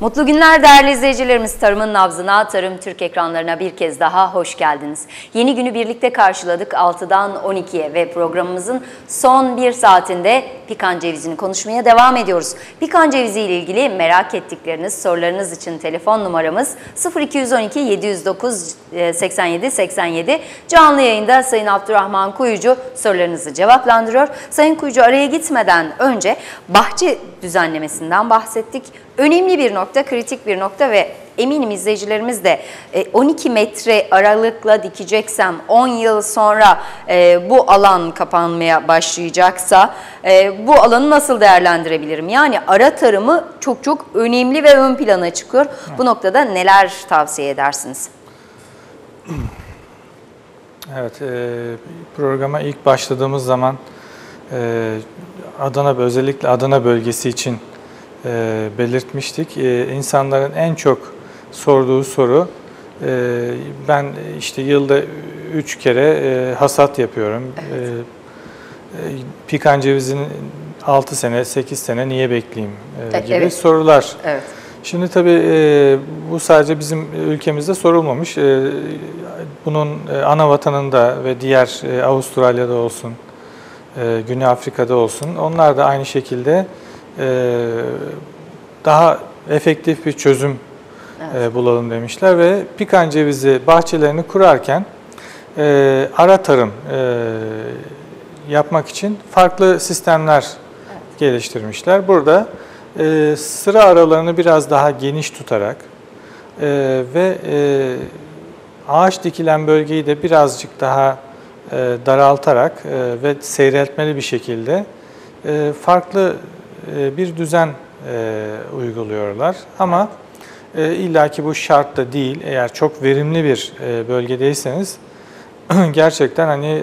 Mutlu günler değerli izleyicilerimiz. Tarımın nabzına, Tarım Türk ekranlarına bir kez daha hoş geldiniz. Yeni günü birlikte karşıladık 6'dan 12'ye ve programımızın son bir saatinde pikan cevizini konuşmaya devam ediyoruz. Pikan cevizi ile ilgili merak ettikleriniz, sorularınız için telefon numaramız 0212 709 87 87. Canlı yayında Sayın Abdurrahman Kuyucu sorularınızı cevaplandırıyor. Sayın Kuyucu araya gitmeden önce bahçe düzenlemesinden bahsettik. Önemli bir nokta, kritik bir nokta ve eminim izleyicilerimiz de 12 metre aralıkla dikeceksem 10 yıl sonra bu alan kapanmaya başlayacaksa bu alanı nasıl değerlendirebilirim? Yani ara tarımı çok çok önemli ve ön plana çıkıyor. Bu noktada neler tavsiye edersiniz? Evet, programa ilk başladığımız zaman Adana özellikle Adana bölgesi için e, belirtmiştik. E, insanların en çok sorduğu soru, e, ben işte yılda üç kere e, hasat yapıyorum. Evet. E, pikan cevizinin 6 sene, 8 sene niye bekleyeyim e, gibi evet. sorular. Evet. Şimdi tabii e, bu sadece bizim ülkemizde sorulmamış. E, bunun e, ana vatanında ve diğer e, Avustralya'da olsun, e, Güney Afrika'da olsun onlar da aynı şekilde e, daha efektif bir çözüm evet. E, bulalım demişler ve pikan cevizi bahçelerini kurarken e, ara tarım yapmak için farklı sistemler evet. geliştirmişler. Burada sıra aralarını biraz daha geniş tutarak ve ağaç dikilen bölgeyi de birazcık daha daraltarak ve seyreltmeli bir şekilde farklı e, bir düzen e, uyguluyorlar. Ama e, illaki bu şart da değil. Eğer çok verimli bir bölgedeyseniz gerçekten hani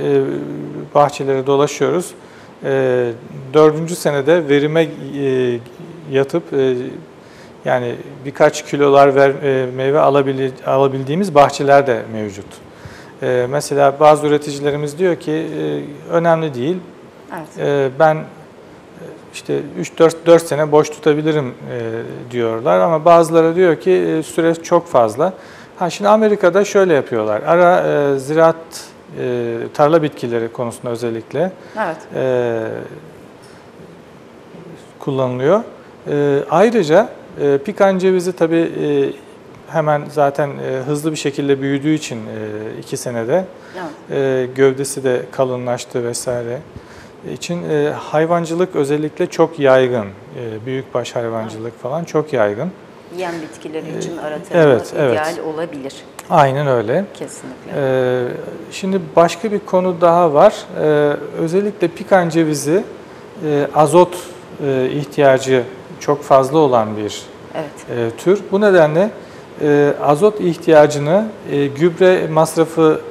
bahçelere dolaşıyoruz. Dördüncü senede verime yatıp yani birkaç kilolar ver, meyve alabildiğimiz bahçeler de mevcut. Mesela bazı üreticilerimiz diyor ki önemli değil. Evet. Ben işte 3-4 sene boş tutabilirim e, diyorlar ama bazıları diyor ki e, süre çok fazla. Ha şimdi Amerika'da şöyle yapıyorlar. Ara e, ziraat e, tarla bitkileri konusunda özellikle evet. e, kullanılıyor. E, ayrıca e, pikan cevizi tabii e, hemen zaten e, hızlı bir şekilde büyüdüğü için e, iki senede evet. e, gövdesi de kalınlaştı vesaire için e, hayvancılık özellikle çok yaygın. E, büyükbaş hayvancılık falan çok yaygın. Yem bitkileri e, için ara evet, ideal evet. olabilir. Aynen öyle. Kesinlikle. E, şimdi başka bir konu daha var. E, özellikle pikan cevizi e, azot e, ihtiyacı çok fazla olan bir evet. e, tür. Bu nedenle e, azot ihtiyacını e, gübre masrafı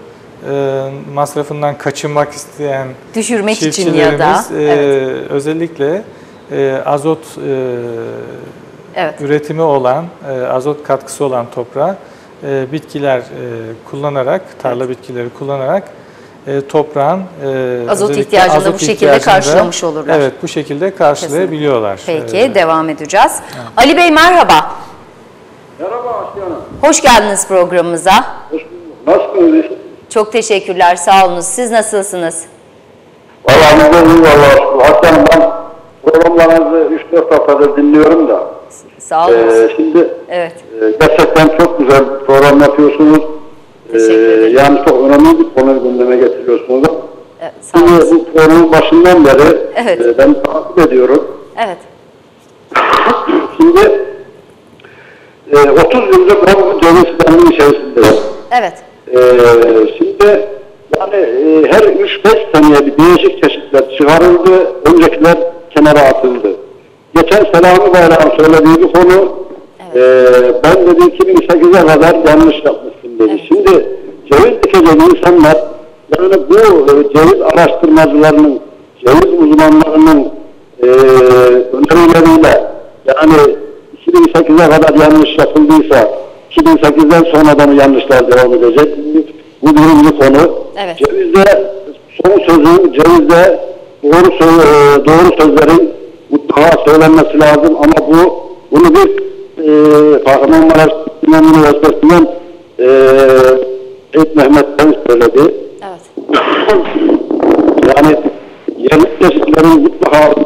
masrafından kaçınmak isteyen düşürmek için ya da e, evet. özellikle e, azot e, evet. üretimi olan, e, azot katkısı olan toprağa e, bitkiler e, kullanarak, tarla evet. bitkileri kullanarak e, toprağın e, azot ihtiyacını azot bu şekilde karşılamış olurlar. Evet, bu şekilde karşılayabiliyorlar. Kesinlikle. Peki, ee, devam edeceğiz. Evet. Ali Bey merhaba. Merhaba Aslı Hanım. Hoş geldiniz programımıza. Hoş bulduk. Nasılsınız? Çok teşekkürler, sağ olunuz. Siz nasılsınız? Valla biz de iyi valla. Hatta ben programlarınızı 3-4 haftadır dinliyorum da. Sağ olun. Ee, şimdi evet. e, gerçekten çok güzel program yapıyorsunuz. Ee, yani çok önemli bir konu gündeme getiriyorsunuz. Evet, sağ olun. Şimdi bu programın başından beri evet. e, ben takip ediyorum. Evet. Şimdi e, 30 yıldır bu ceviz içerisindeyim. Evet. Ee, şimdi yani e, her 3-5 seneye bir değişik çeşitler çıkarıldı, öncekiler kenara atıldı. Geçen Selami Bayrak'ın söylediği bir konu, evet. e, ben dedi 2008'e kadar yanlış yapmışsın dedi. Evet. Şimdi ceviz dikecek insanlar, yani bu e, ceviz araştırmacılarının, ceviz uzmanlarının e, önerileriyle, yani 2008'e kadar yanlış yapıldıysa, 2008'den sonra da mı yanlışlar devam edecek? Bu birinci konu. Evet. Cevizde son sözün, cevizde doğru, söz, e, doğru sözlerin mutlaka söylenmesi lazım ama bu bunu bir e, Kahramanmaraş İmam Üniversitesi'nden e, Seyit Mehmet'ten söyledi. Evet. yani yerli çeşitlerin mutlaka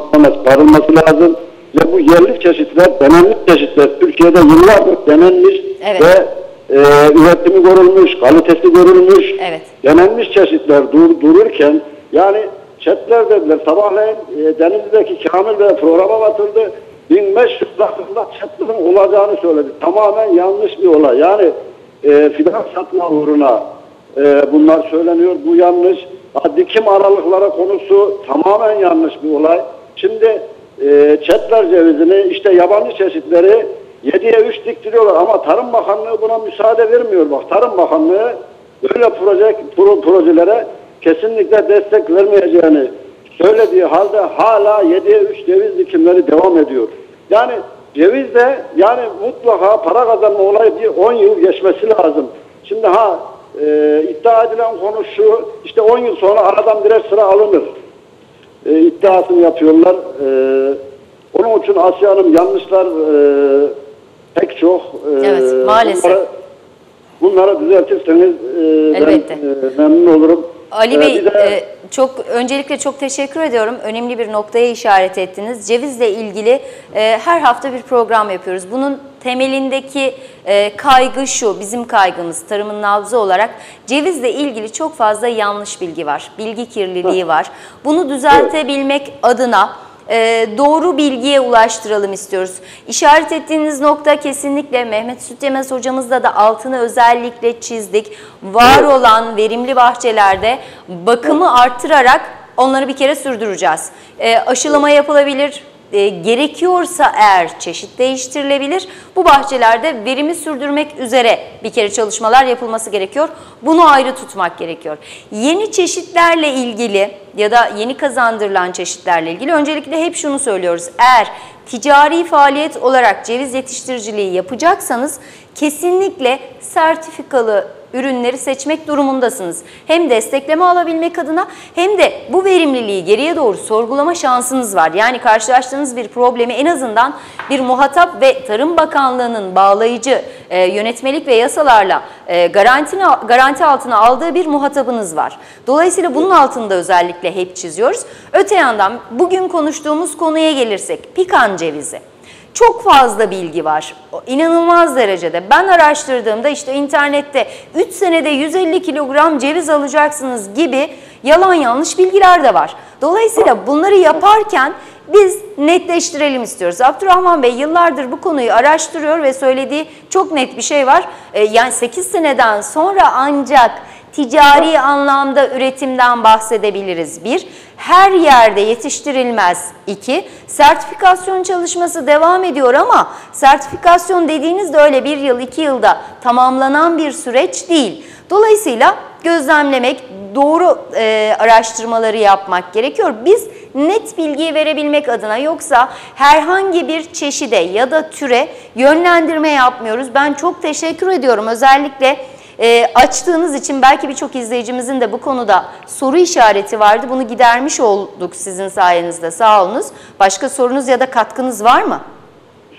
çıkarılması lazım. Ve bu yerli çeşitler, denenmiş çeşitler Türkiye'de yıllardır denenmiş Evet. ve e, üretimi görülmüş, kalitesi görülmüş. Evet. Denenmiş çeşitler dur, dururken yani çetler dediler sabahleyin e, Denizli'deki Kamil Bey programa katıldı. 1500 dakikada çetlerin olacağını söyledi. Tamamen yanlış bir olay. Yani e, fidan satma uğruna e, bunlar söyleniyor. Bu yanlış. Dikim aralıklara konusu tamamen yanlış bir olay. Şimdi e, çetler cevizini işte yabancı çeşitleri 7'ye 3 diktiriyorlar ama Tarım Bakanlığı buna müsaade vermiyor. Bak Tarım Bakanlığı böyle proje, pro, projelere kesinlikle destek vermeyeceğini söylediği halde hala 7'ye 3 ceviz dikimleri devam ediyor. Yani ceviz de yani mutlaka para kazanma olayı bir 10 yıl geçmesi lazım. Şimdi ha e, iddia edilen konu şu işte 10 yıl sonra aradan birer sıra alınır. E, iddiasını yapıyorlar. E, onun için Asya Hanım yanlışlar e, pek çok. E, Evet, maalesef. Bunları, bunları düzeltirseniz e, Elbette. ben e, memnun olurum. Ali Bey bir de- e, çok öncelikle çok teşekkür ediyorum. Önemli bir noktaya işaret ettiniz. Cevizle ilgili e, her hafta bir program yapıyoruz. Bunun temelindeki e, kaygı şu, bizim kaygımız tarımın nabzı olarak cevizle ilgili çok fazla yanlış bilgi var. Bilgi kirliliği var. Bunu düzeltebilmek adına doğru bilgiye ulaştıralım istiyoruz. İşaret ettiğiniz nokta kesinlikle Mehmet Sütyemez hocamızla da altını özellikle çizdik. Var olan verimli bahçelerde bakımı arttırarak onları bir kere sürdüreceğiz. E, aşılama yapılabilir, e, gerekiyorsa eğer çeşit değiştirilebilir. Bu bahçelerde verimi sürdürmek üzere bir kere çalışmalar yapılması gerekiyor. Bunu ayrı tutmak gerekiyor. Yeni çeşitlerle ilgili ya da yeni kazandırılan çeşitlerle ilgili öncelikle hep şunu söylüyoruz. Eğer ticari faaliyet olarak ceviz yetiştiriciliği yapacaksanız kesinlikle sertifikalı ürünleri seçmek durumundasınız. Hem destekleme alabilmek adına hem de bu verimliliği geriye doğru sorgulama şansınız var. Yani karşılaştığınız bir problemi en azından bir muhatap ve Tarım Bakanlığı'nın bağlayıcı e, yönetmelik ve yasalarla e, garanti, garanti altına aldığı bir muhatabınız var. Dolayısıyla bunun altında özellikle hep çiziyoruz. Öte yandan bugün konuştuğumuz konuya gelirsek pikan cevizi. Çok fazla bilgi var. İnanılmaz derecede. Ben araştırdığımda işte internette 3 senede 150 kilogram ceviz alacaksınız gibi yalan yanlış bilgiler de var. Dolayısıyla bunları yaparken biz netleştirelim istiyoruz. Abdurrahman Bey yıllardır bu konuyu araştırıyor ve söylediği çok net bir şey var. Ee, yani 8 seneden sonra ancak ticari anlamda üretimden bahsedebiliriz. Bir, her yerde yetiştirilmez. İki, sertifikasyon çalışması devam ediyor ama sertifikasyon dediğinizde öyle bir yıl, iki yılda tamamlanan bir süreç değil. Dolayısıyla gözlemlemek, doğru e, araştırmaları yapmak gerekiyor. Biz net bilgiyi verebilmek adına yoksa herhangi bir çeşide ya da türe yönlendirme yapmıyoruz. Ben çok teşekkür ediyorum. Özellikle e, açtığınız için belki birçok izleyicimizin de bu konuda soru işareti vardı. Bunu gidermiş olduk sizin sayenizde. Sağ olunuz. Başka sorunuz ya da katkınız var mı?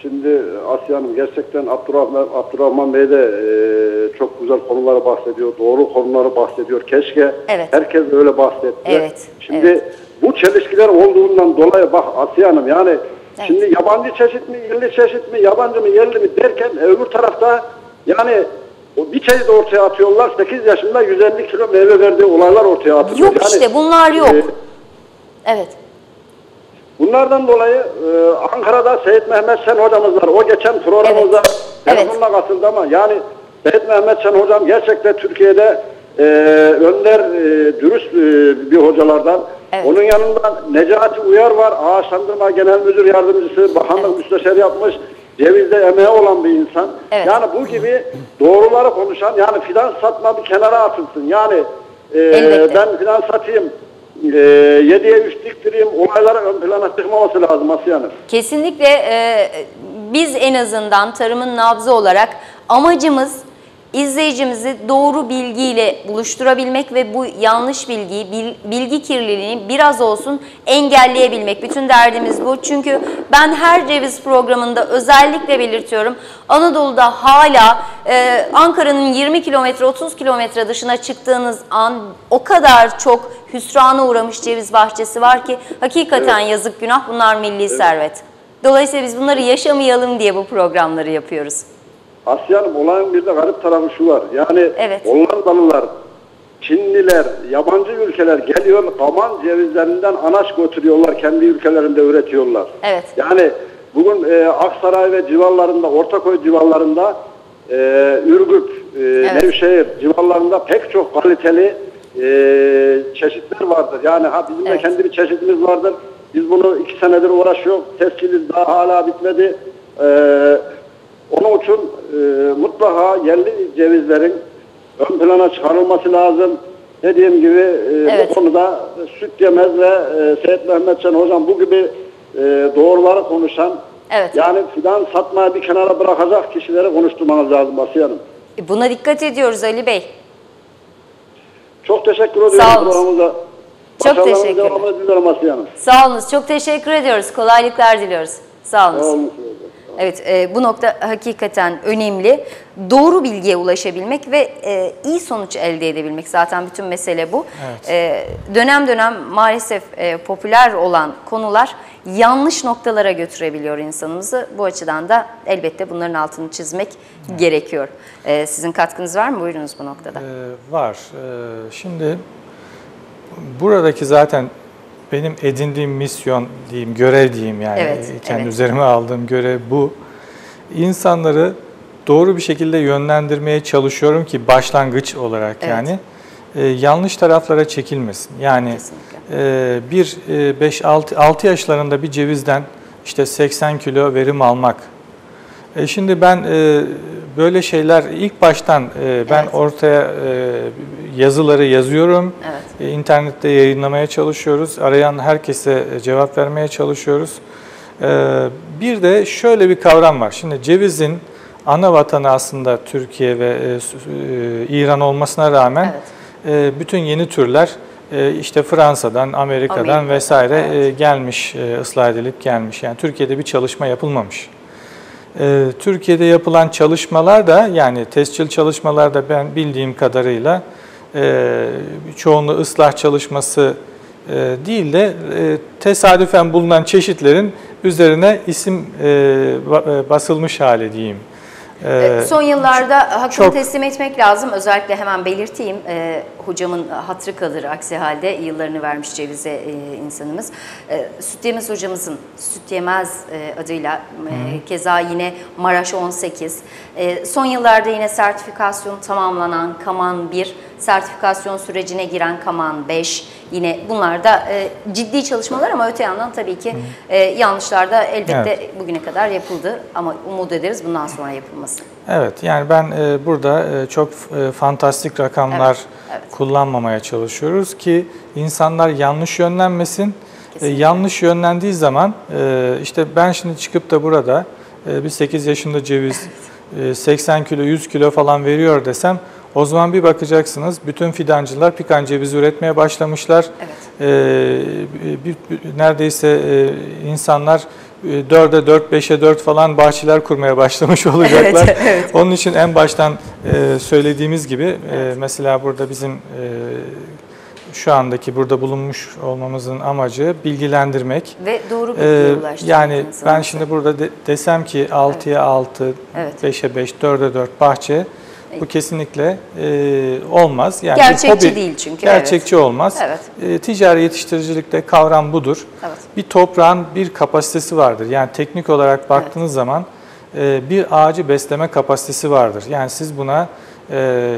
Şimdi Asya Hanım gerçekten Abdurrahman, Abdurrahman Bey de e, çok güzel konuları bahsediyor. Doğru konuları bahsediyor. Keşke Evet. herkes öyle bahsetse. Evet, Şimdi evet. bu çelişkiler olduğundan dolayı bak Asya Hanım yani şimdi yabancı çeşit mi, yerli çeşit mi, yabancı mı, yerli mi derken e, öbür tarafta yani o bir çeşit ortaya atıyorlar. 8 yaşında 150 kilo meyve verdiği olaylar ortaya atılıyor. Yok Yani, işte bunlar yok. e, Evet. Bunlardan dolayı e, Ankara'da Seyit Mehmet Şen hocamız var. O geçen programımıza Evet. telefonla katıldı ama yani Seyit Mehmet Şen hocam gerçekten Türkiye'de e, önder, e, dürüst e, bir hocalardan. Evet. Onun yanında Necati Uyar var. Ağaçlandırma Genel Müdür Yardımcısı, Bakanlık Müsteşarı yapmış. Cevizde emeği olan bir insan. Evet. Yani bu gibi doğruları konuşan yani fidan satma bir kenara atılsın. Yani e, Elbette. ben fidan satayım, e, 7'ye 3 diktireyim olaylara ön plana çıkmaması lazım Asiye Hanım. Kesinlikle e, biz en azından tarımın nabzı olarak amacımız izleyicimizi doğru bilgiyle buluşturabilmek ve bu yanlış bilgiyi, bil- bilgi kirliliğini biraz olsun engelleyebilmek. Bütün derdimiz bu. Çünkü ben her ceviz programında özellikle belirtiyorum. Anadolu'da hala e, Ankara'nın 20 kilometre 30 kilometre dışına çıktığınız an o kadar çok hüsrana uğramış ceviz bahçesi var ki hakikaten yazık günah bunlar milli servet. Dolayısıyla biz bunları yaşamayalım diye bu programları yapıyoruz. Asya Hanım olayın bir de garip tarafı şu var. Yani Evet. Hollandalılar, Çinliler, yabancı ülkeler geliyor kaman cevizlerinden anaç götürüyorlar. Kendi ülkelerinde üretiyorlar. Evet. Yani bugün e, Aksaray ve civarlarında, Ortaköy civarlarında, e, Ürgüp, e, Evet. Nevşehir civarlarında pek çok kaliteli e, çeşitler vardır. Yani ha bizim Evet. de kendi bir çeşitimiz vardır. Biz bunu iki senedir uğraşıyoruz. Tesciliz daha hala bitmedi. E, onun için e, mutlaka yerli cevizlerin ön plana çıkarılması lazım. Dediğim gibi e, Evet. bu konuda Süt Yemez ve e, Seyit Mehmetcan hocam bu gibi e, doğruları konuşan Evet. yani fidan satmayı bir kenara bırakacak kişileri konuşturmanız lazım Asiye Hanım. E, Buna dikkat ediyoruz Ali Bey. Çok teşekkür ediyorum Sağ olun. programımıza. Çok devamını diliyorum Asiye Hanım. Sağ olunuz. Çok teşekkür ediyoruz. Kolaylıklar diliyoruz. Sağ olunuz. Sağ olun. Evet, e, bu nokta hakikaten önemli. Doğru bilgiye ulaşabilmek ve e, iyi sonuç elde edebilmek zaten bütün mesele bu. Evet. E, dönem dönem maalesef e, popüler olan konular yanlış noktalara götürebiliyor insanımızı. Bu açıdan da elbette bunların altını çizmek gerekiyor. E, sizin katkınız var mı? Buyurunuz bu noktada. Ee, var. Ee, şimdi buradaki zaten benim edindiğim misyon diyeyim, görev diyeyim yani Evet, kendi evet. üzerime aldığım görev bu. İnsanları doğru bir şekilde yönlendirmeye çalışıyorum ki başlangıç olarak Evet. yani e, yanlış taraflara çekilmesin. Yani Kesinlikle. e, bir 5 6 6 yaşlarında bir cevizden işte 80 kilo verim almak e şimdi ben e, böyle şeyler ilk baştan e, ben Evet. ortaya e, yazıları yazıyorum. Evet. E, internette yayınlamaya çalışıyoruz. Arayan herkese e, cevap vermeye çalışıyoruz. E, bir de şöyle bir kavram var. Şimdi cevizin ana vatanı aslında Türkiye ve e, e, İran olmasına rağmen e, bütün yeni türler e, işte Fransa'dan, Amerika'dan Amerika'dan, vesaire evet. gelmiş, ıslah edilip gelmiş. Yani Türkiye'de bir çalışma yapılmamış. Ee, Türkiye'de yapılan çalışmalar da yani tescil çalışmalar da ben bildiğim kadarıyla e, çoğunluğu ıslah çalışması e, değil de e, tesadüfen bulunan çeşitlerin üzerine isim e, ba- basılmış hali diyeyim. Son yıllarda hakkını çok- teslim etmek lazım. Özellikle hemen belirteyim. Hocamın hatırı kalır aksi halde yıllarını vermiş cevize e, insanımız. E, Süt Yemez hocamızın Süt Yemez e, adıyla e, keza yine Maraş 18. E, son yıllarda yine sertifikasyon tamamlanan Kaman 1, sertifikasyon sürecine giren Kaman 5. Yine bunlar da e, ciddi çalışmalar ama öte yandan tabii ki e, yanlışlar da elbette Evet. bugüne kadar yapıldı ama umut ederiz bundan sonra yapılması. Evet, yani ben e, burada e, çok e, fantastik rakamlar Evet, evet. kullanmamaya çalışıyoruz ki insanlar yanlış yönlenmesin. Kesinlikle. yanlış yönlendiği zaman işte ben şimdi çıkıp da burada bir 8 yaşında ceviz e, 80 kilo 100 kilo falan veriyor desem o zaman bir bakacaksınız bütün fidancılar pikan cevizi üretmeye başlamışlar. Evet. Neredeyse insanlar 4'e 4, 5'e 4 falan bahçeler kurmaya başlamış olacaklar. Evet, evet. Onun için en baştan e, söylediğimiz gibi e, mesela burada bizim e, şu andaki burada bulunmuş olmamızın amacı bilgilendirmek. Ve doğru bilgiye ulaştırmak yani ben şimdi burada de- desem ki 6'ya 6, Evet. 5'e 5, 4'e 4 bahçe bu kesinlikle e, olmaz. Yani Gerçekçi değil çünkü, Gerçekçi olmaz. Evet. E, ticari yetiştiricilikte kavram budur. Evet. Bir toprağın bir kapasitesi vardır. Yani teknik olarak baktığınız zaman e, bir ağacı besleme kapasitesi vardır. Yani siz buna e,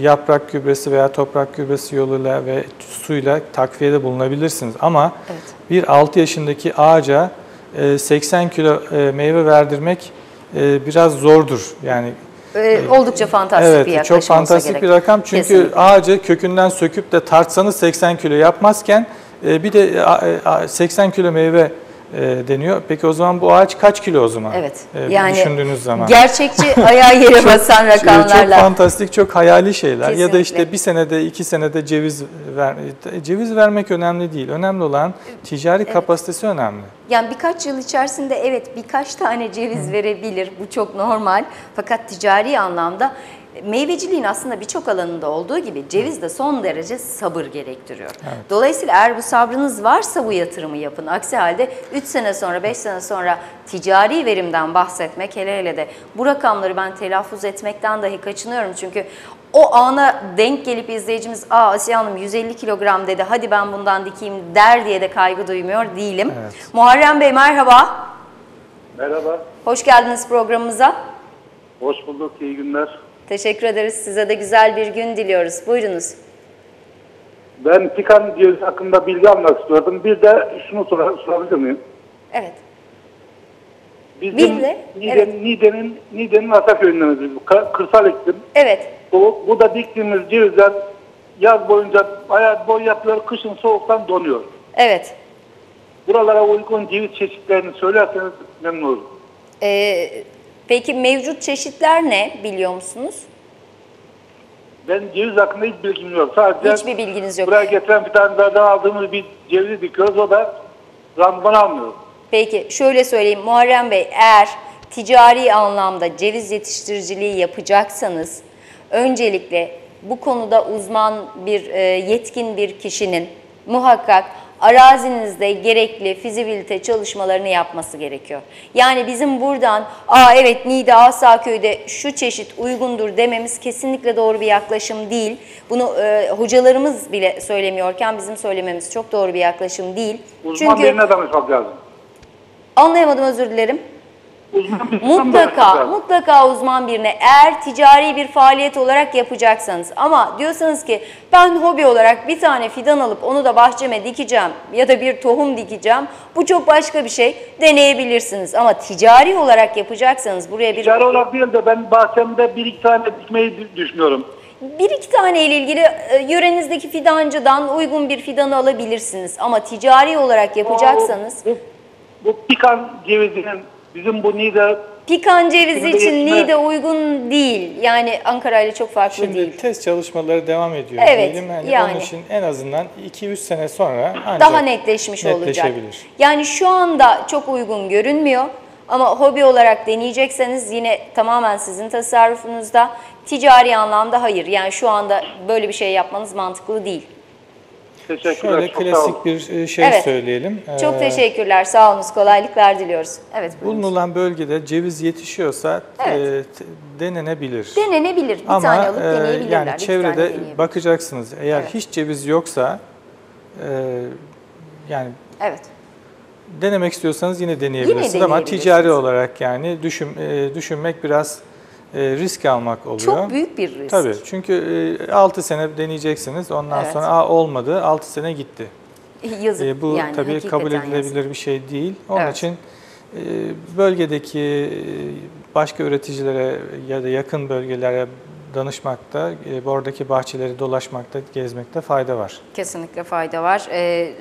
yaprak gübresi veya toprak gübresi yoluyla ve suyla takviyede bulunabilirsiniz. Ama Evet. bir 6 yaşındaki ağaca e, 80 kilo e, meyve verdirmek e, biraz zordur. Yani Ee, oldukça fantastik evet bir yaklaşım çok fantastik olsa bir gerek. rakam çünkü Kesinlikle. ağacı kökünden söküp de tartsanız 80 kilo yapmazken e, bir de e, a- a- 80 kilo meyve e, deniyor. Peki o zaman bu ağaç kaç kilo o zaman? Evet. E, yani düşündüğünüz zaman. gerçekçi ayağı yere basan Çok rakamlarla. fantastik, çok hayali şeyler. Ya da Kesinlikle. işte bir senede, iki senede ceviz ver, ceviz vermek önemli değil. Önemli olan ticari kapasitesi önemli. Yani birkaç yıl içerisinde evet birkaç tane ceviz verebilir. Bu çok normal. Fakat ticari anlamda meyveciliğin aslında birçok alanında olduğu gibi ceviz de son derece sabır gerektiriyor. Dolayısıyla eğer bu sabrınız varsa bu yatırımı yapın. Aksi halde 3 sene sonra 5 sene sonra ticari verimden bahsetmek hele hele de bu rakamları ben telaffuz etmekten dahi kaçınıyorum. Çünkü o ana denk gelip izleyicimiz aa Asiye Hanım 150 kilogram dedi hadi ben bundan dikeyim der diye de kaygı duymuyor değilim. Evet. Muharrem Bey merhaba. Merhaba. Hoş geldiniz programımıza. Hoş bulduk. İyi günler. Teşekkür ederiz. Size de güzel bir gün diliyoruz. Buyurunuz. Ben pikan cevizi hakkında bilgi almak istiyordum. Bir de şunu sor sorabilir miyim? Evet. Bizim Bilgi, Niğde, evet. Niğde'nin, Niğde'nin Ataköy'ünden biz. Ka- Kırsal iklim. Evet. Bu, bu da diktiğimiz cevizler yaz boyunca bayağı boy yapıyor, kışın soğuktan donuyor. Evet. Buralara uygun ceviz çeşitlerini söylerseniz memnun olurum. Ee, peki mevcut çeşitler ne biliyor musunuz? Ben ceviz hakkında hiç bilgim yok. Sadece Hiçbir bilginiz yok. buraya getiren fidanlardan aldığımız bir cevizi dikiyoruz. O da randıman almıyor. Peki şöyle söyleyeyim Muharrem Bey eğer ticari anlamda ceviz yetiştiriciliği yapacaksanız öncelikle bu konuda uzman bir e, yetkin bir kişinin muhakkak arazinizde gerekli fizibilite çalışmalarını yapması gerekiyor. Yani bizim buradan aa evet Niğde Asaköy'de şu çeşit uygundur dememiz kesinlikle doğru bir yaklaşım değil. Bunu e, hocalarımız bile söylemiyorken bizim söylememiz çok doğru bir yaklaşım değil. Uzman birine danışmak lazım. Anlayamadım özür dilerim. Uzman danışmak Mutlaka, mutlaka uzman birine eğer ticari bir faaliyet olarak yapacaksanız. Ama diyorsanız ki ben hobi olarak bir tane fidan alıp onu da bahçeme dikeceğim ya da bir tohum dikeceğim bu çok başka bir şey deneyebilirsiniz. Ama ticari olarak yapacaksanız buraya bir Ticari olarak değil de ben bahçemde bir iki tane dikmeyi dü- düşünüyorum. bir iki tane ile ilgili e, yörenizdeki fidancıdan uygun bir fidanı alabilirsiniz. Ama ticari olarak yapacaksanız Bu, bu pikan cevizinin bizim bu Niğde pikan cevizi Şimdi için yetme- Niğde uygun değil yani Ankara ile çok farklı Şimdi değil. test çalışmaları devam ediyor Evet, diyelim. Yani, yani. Onun için en azından 2-3 sene sonra ancak daha netleşmiş olacak. netleşebilir. Yani şu anda çok uygun görünmüyor ama hobi olarak deneyecekseniz yine tamamen sizin tasarrufunuzda. Ticari anlamda hayır. Yani şu anda böyle bir şey yapmanız mantıklı değil. Teşekkürler. Şöyle çok klasik bir e, şey Evet. söyleyelim. Çok Ee, teşekkürler. Sağ olunuz. Kolaylıklar diliyoruz. Evet. buyurun. Bulunulan bölgede ceviz yetişiyorsa Evet. e, denenebilir. Denenebilir. Bir Ama tane alıp e, deneyebilirler. yani tane çevrede bakacaksınız. Eğer Evet. hiç ceviz yoksa e, yani Evet. denemek istiyorsanız yine deneyebilirsiniz ama deneyebilirsiniz. ticari olarak yani düşün, e, düşünmek biraz e, risk almak oluyor. Çok büyük bir risk. Tabii çünkü 6 sene deneyeceksiniz ondan Evet. sonra Aa, olmadı 6 sene gitti. Yazık. E, bu yani, tabii kabul edilebilir yazık. bir şey değil. Onun Evet. için e, bölgedeki e, başka üreticilere ya da yakın bölgelere danışmakta, e, oradaki bahçeleri dolaşmakta, gezmekte fayda var. Kesinlikle fayda var.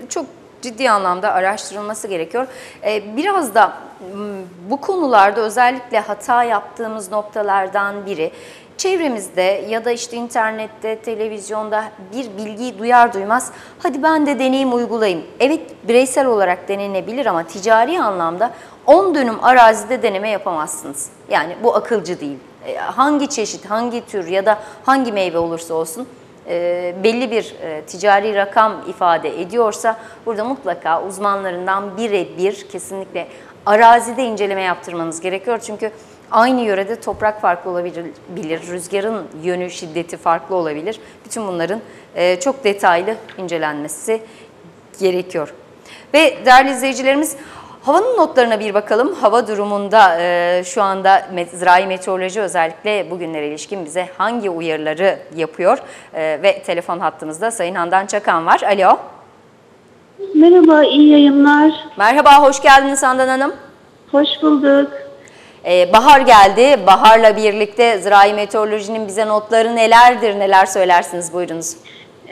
Çok ciddi anlamda araştırılması gerekiyor. Ee, biraz da bu konularda özellikle hata yaptığımız noktalardan biri çevremizde ya da işte internette, televizyonda bir bilgiyi duyar duymaz hadi ben de deneyim uygulayayım. Evet bireysel olarak denenebilir ama ticari anlamda 10 dönüm arazide deneme yapamazsınız. Yani bu akılcı değil. Ee, Hangi çeşit, hangi tür ya da hangi meyve olursa olsun e, belli bir e, ticari rakam ifade ediyorsa burada mutlaka uzmanlarından birebir kesinlikle arazide inceleme yaptırmanız gerekiyor. Çünkü aynı yörede toprak farklı olabilir, bilir, rüzgarın yönü, şiddeti farklı olabilir. Bütün bunların e, çok detaylı incelenmesi gerekiyor. Ve değerli izleyicilerimiz havanın notlarına bir bakalım. Hava durumunda e, şu anda Zirai Meteoroloji özellikle bugünlere ilişkin bize hangi uyarıları yapıyor? E, ve telefon hattımızda Sayın Handan Çakan var. Alo. Merhaba, iyi yayınlar. Merhaba, hoş geldiniz Handan Hanım. Hoş bulduk. E, bahar geldi. Baharla birlikte Zirai Meteoroloji'nin bize notları nelerdir, neler söylersiniz buyurunuz.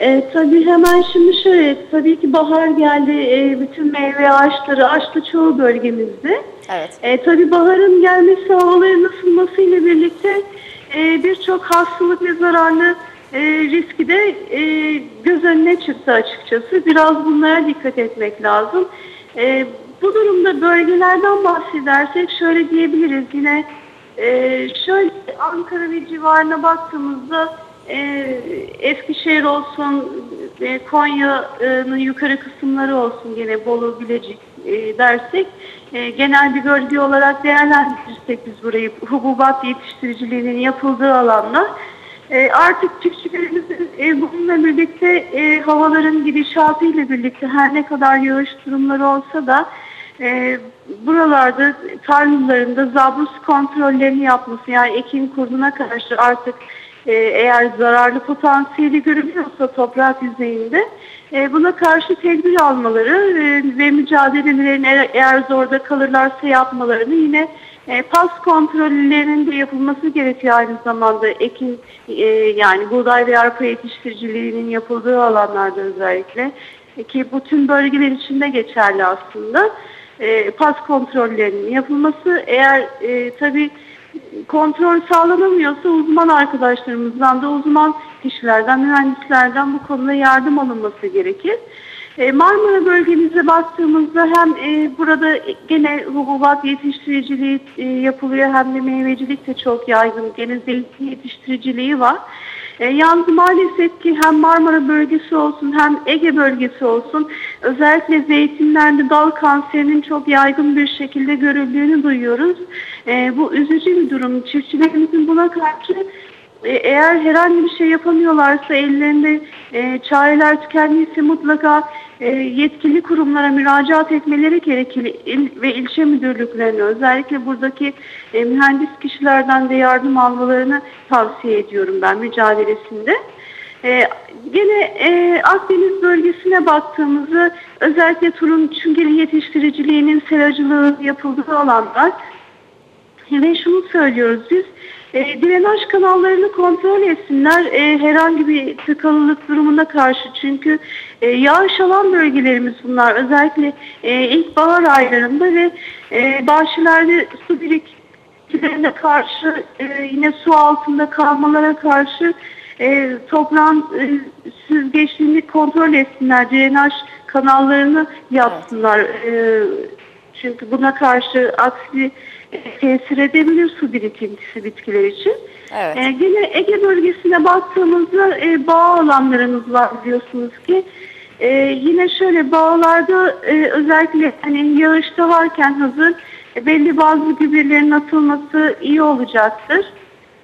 E, tabii hemen şimdi şöyle, tabii ki bahar geldi, e, bütün meyve ağaçları açtı çoğu bölgemizde. Evet. E, tabii baharın gelmesi, havaların ısınmasıyla birlikte e, birçok hastalık ve zararlı e, riski de e, göz önüne çıktı açıkçası. Biraz bunlara dikkat etmek lazım. E, bu durumda bölgelerden bahsedersek şöyle diyebiliriz yine e, şöyle Ankara ve civarına baktığımızda e, Eskişehir olsun, Konya'nın yukarı kısımları olsun gene Bolu, Bilecik e, dersek e, genel bir bölge olarak değerlendirirsek biz burayı hububat yetiştiriciliğinin yapıldığı alanlar e, artık çiftçilerimizin e, bununla birlikte e, havaların gidişatıyla birlikte her ne kadar yağış durumları olsa da e, buralarda tarlalarında zabrus kontrollerini yapması yani ekin kurduna karşı artık e, eğer zararlı potansiyeli görülüyorsa toprak yüzeyinde e, buna karşı tedbir almaları e, ve mücadelelerini eğer, eğer zorda kalırlarsa yapmalarını yine e, pas kontrollerinin de yapılması gerekiyor aynı zamanda. Ekin e, yani buğday ve arpa yetiştiriciliğinin yapıldığı alanlarda özellikle. E, ki bütün bölgeler içinde geçerli aslında. E, pas kontrollerinin yapılması. Eğer e, tabii kontrol sağlanamıyorsa uzman arkadaşlarımızdan da uzman kişilerden, mühendislerden bu konuda yardım alınması gerekir. E, Marmara bölgemize baktığımızda hem e, burada gene hububat yetiştiriciliği e, yapılıyor hem de meyvecilik de çok yaygın. Zeytin yetiştiriciliği var. Yalnız maalesef ki hem Marmara bölgesi olsun hem Ege bölgesi olsun özellikle zeytinlerde dal kanserinin çok yaygın bir şekilde görüldüğünü duyuyoruz. E, bu üzücü bir durum. Çiftçilerimizin buna karşı e, eğer herhangi bir şey yapamıyorlarsa ellerinde e, çareler tükendiyse mutlaka e, yetkili kurumlara müracaat etmeleri gerekir İl ve ilçe müdürlüklerine özellikle buradaki e, mühendis kişilerden de yardım almalarını tavsiye ediyorum ben mücadelesinde. E, gene e, Akdeniz bölgesine baktığımızda özellikle turun çünkeli yetiştiriciliğinin seracılığı yapıldığı alanlar ve şunu söylüyoruz biz, e, drenaj kanallarını kontrol etsinler e, herhangi bir tıkalılık durumuna karşı. Çünkü e, yağış alan bölgelerimiz bunlar. Özellikle e, ilkbahar aylarında ve e, bahçelerde su birikimlerine karşı e, yine su altında kalmalara karşı e, toprağın e, süzgeçliğini kontrol etsinler. Drenaj kanallarını yapsınlar. E, çünkü buna karşı aksi tesir edebilir su birikintisi bitkiler için. Evet. E, yine Ege bölgesine baktığımızda e, bağ alanlarımız var biliyorsunuz ki. E, yine şöyle bağlarda e, özellikle hani yağışta varken hazır e, belli bazı gübrelerin atılması iyi olacaktır.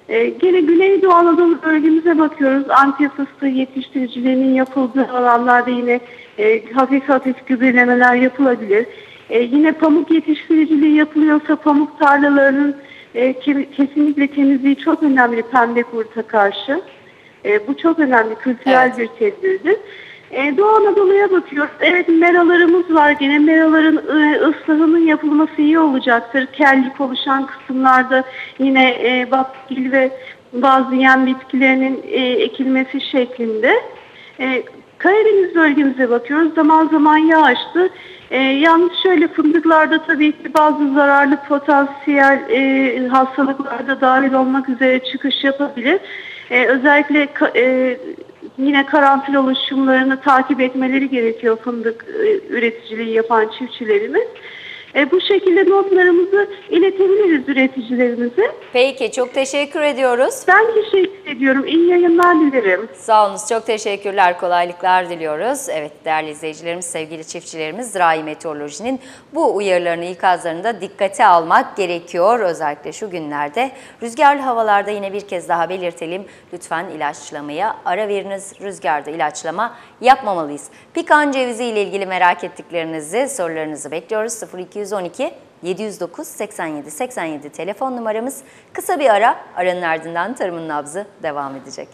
E, gene Güneydoğu Anadolu bölgemize bakıyoruz. Antep fıstığı yetiştiricilerinin yapıldığı alanlarda yine e, hafif hafif gübrelemeler yapılabilir. E, yine pamuk yetiştiriciliği yapılıyorsa pamuk tarlalarının e, ke- kesinlikle temizliği çok önemli pembe kurta karşı. E, bu çok önemli kültürel bir tedbirdir. E, Doğu Anadolu'ya bakıyoruz. Evet meralarımız var gene. Meraların e, ıslahının yapılması iyi olacaktır. Kellik oluşan kısımlarda yine e, baskil ve bazı yem bitkilerinin e, ekilmesi şeklinde. E, Karadeniz bölgemize bakıyoruz. Zaman zaman yağışlı. E, yalnız şöyle fındıklarda tabii ki bazı zararlı potansiyel e, hastalıklarda dahil olmak üzere çıkış yapabilir. E, özellikle e, yine karanfil oluşumlarını takip etmeleri gerekiyor fındık e, üreticiliği yapan çiftçilerimiz. E, bu şekilde notlarımızı iletebiliriz üreticilerimize. Peki çok teşekkür ediyoruz. Ben teşekkür ediyorum. İyi yayınlar dilerim. Sağ olunuz. Çok teşekkürler. Kolaylıklar diliyoruz. Evet değerli izleyicilerimiz, sevgili çiftçilerimiz Zirai Meteoroloji'nin bu uyarılarını, ikazlarını da dikkate almak gerekiyor. Özellikle şu günlerde rüzgarlı havalarda yine bir kez daha belirtelim. Lütfen ilaçlamaya ara veriniz. Rüzgarda ilaçlama yapmamalıyız. Pikan cevizi ile ilgili merak ettiklerinizi, sorularınızı bekliyoruz. 0212 709 87 87 telefon numaramız. Kısa bir ara, aranın ardından tarımın nabzı devam edecek.